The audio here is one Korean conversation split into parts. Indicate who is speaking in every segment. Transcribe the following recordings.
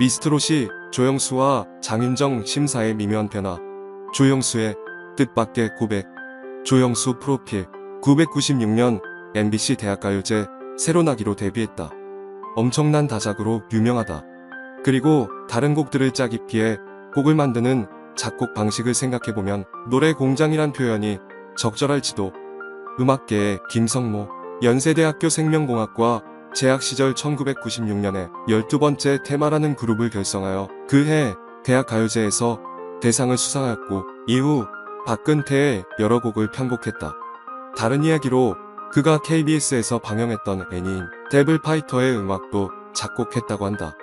Speaker 1: 미스트롯이 조영수와 장윤정 심사의 미묘한 변화, 조영수의 뜻밖의 고백, 조영수 프로필, 996년 MBC 대학가요제 새로나기로 데뷔했다. 엄청난 다작으로 유명하다. 그리고 다른 곡들을 짜깁기에 곡을 만드는 작곡 방식을 생각해보면 노래 공장이란 표현이 적절할지도 음악계의 김성모, 연세대학교 생명공학과 재학 시절 1996년에 12번째 테마라는 그룹을 결성하여 그해 대학 가요제에서 대상을 수상하였고 이후 박근태의 여러 곡을 편곡했다. 다른 이야기로 그가 KBS에서 방영했던 애니인 데블 파이터의 음악도 작곡했다고 한다.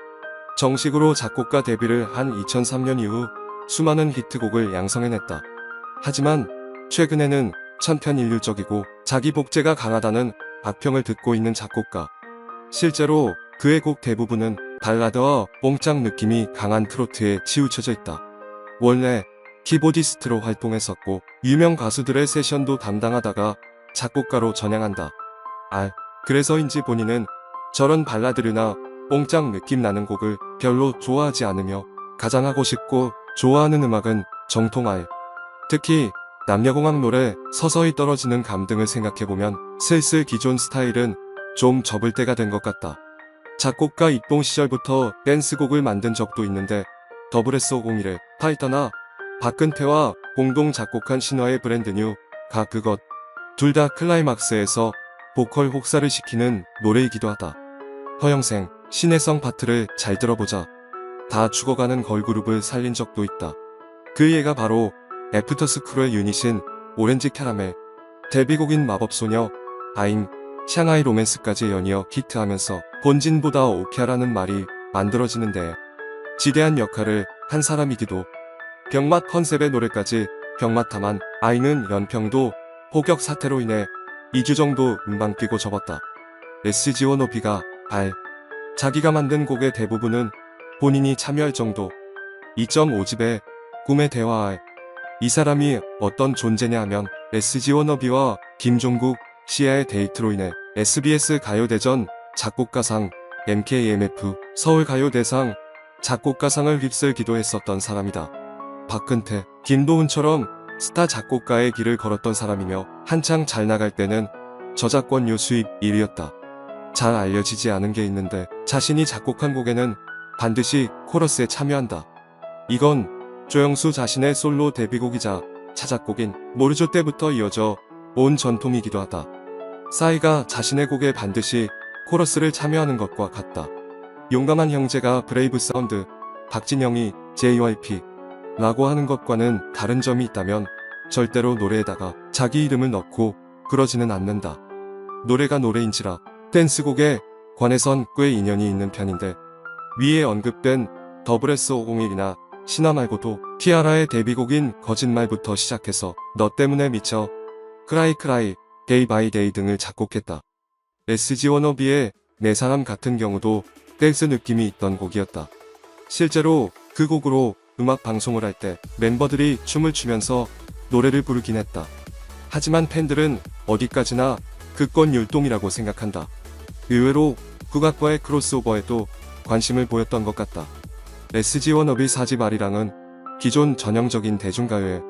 Speaker 1: 정식으로 작곡가 데뷔를 한 2003년 이후 수많은 히트곡을 양성해냈다. 하지만 최근에는 천편일률적이고 자기 복제가 강하다는 악평을 듣고 있는 작곡가. 실제로 그의 곡 대부분은 발라드와 뽕짝 느낌이 강한 트로트에 치우쳐져 있다. 원래 키보디스트로 활동했었고 유명 가수들의 세션도 담당하다가 작곡가로 전향한다. 아, 그래서인지 본인은 저런 발라드류나 뽕짝 느낌 나는 곡을 별로 좋아하지 않으며 가장 하고 싶고 좋아하는 음악은 정통 알. 특히 남녀공학 노래 서서히 떨어지는 감 등을 생각해보면 슬슬 기존 스타일은 좀 접을 때가 된 것 같다. 작곡가 입봉 시절부터 댄스곡을 만든 적도 있는데 더블S501의 파이터나 박근태와 공동 작곡한 신화의 브랜드 뉴, 가 그것 둘 다 클라이막스에서 보컬 혹사를 시키는 노래이기도 하다. 허영생, 신혜성 파트를 잘 들어보자. 다 죽어가는 걸그룹을 살린 적도 있다. 그 예가 바로 애프터스쿨의 유닛인 오렌지 캐러멜, 데뷔곡인 마법소녀, 아임, 샹하이 로맨스까지 연이어 히트하면서 본진보다 오케아라는 말이 만들어지는데 지대한 역할을 한 사람이기도 병맛 컨셉의 노래까지 병맛함한 아이는 연평도 폭격 사태로 인해 2주 정도 음방 끼고 접었다. SG 워너비가 알 자기가 만든 곡의 대부분은 본인이 참여할 정도 2.5집의 꿈의 대화할 이 사람이 어떤 존재냐 하면 SG 워너비와 김종국 시아의 데이트로 인해 SBS 가요대전 작곡가상 MKMF 서울가요대상 작곡가상을 휩쓸기도 했었던 사람이다. 박근태, 김도훈처럼 스타 작곡가의 길을 걸었던 사람이며 한창 잘 나갈 때는 저작권료 수입 1위였다. 잘 알려지지 않은 게 있는데 자신이 작곡한 곡에는 반드시 코러스에 참여한다. 이건 조영수 자신의 솔로 데뷔곡이자 차작곡인 모르조 때부터 이어져 온 전통이기도 하다. 싸이가 자신의 곡에 반드시 코러스를 참여하는 것과 같다. 용감한 형제가 브레이브 사운드, 박진영이 JYP 라고 하는 것과는 다른 점이 있다면 절대로 노래에다가 자기 이름을 넣고 그러지는 않는다. 노래가 노래인지라 댄스곡에 관해선 꽤 인연이 있는 편인데 위에 언급된 더블S501이나 신화 말고도 티아라의 데뷔곡인 거짓말부터 시작해서 너 때문에 미쳐 크라이 크라이 데이 바이 데이 등을 작곡했다. SG 워너비의 내 사람 같은 경우도 댄스 느낌이 있던 곡이었다. 실제로 그 곡으로 음악 방송을 할 때 멤버들이 춤을 추면서 노래를 부르긴 했다. 하지만 팬들은 어디까지나 극권 율동이라고 생각한다. 의외로 국악과의 크로스오버에도 관심을 보였던 것 같다. SG 워너비 사집 아리랑은 기존 전형적인 대중가요의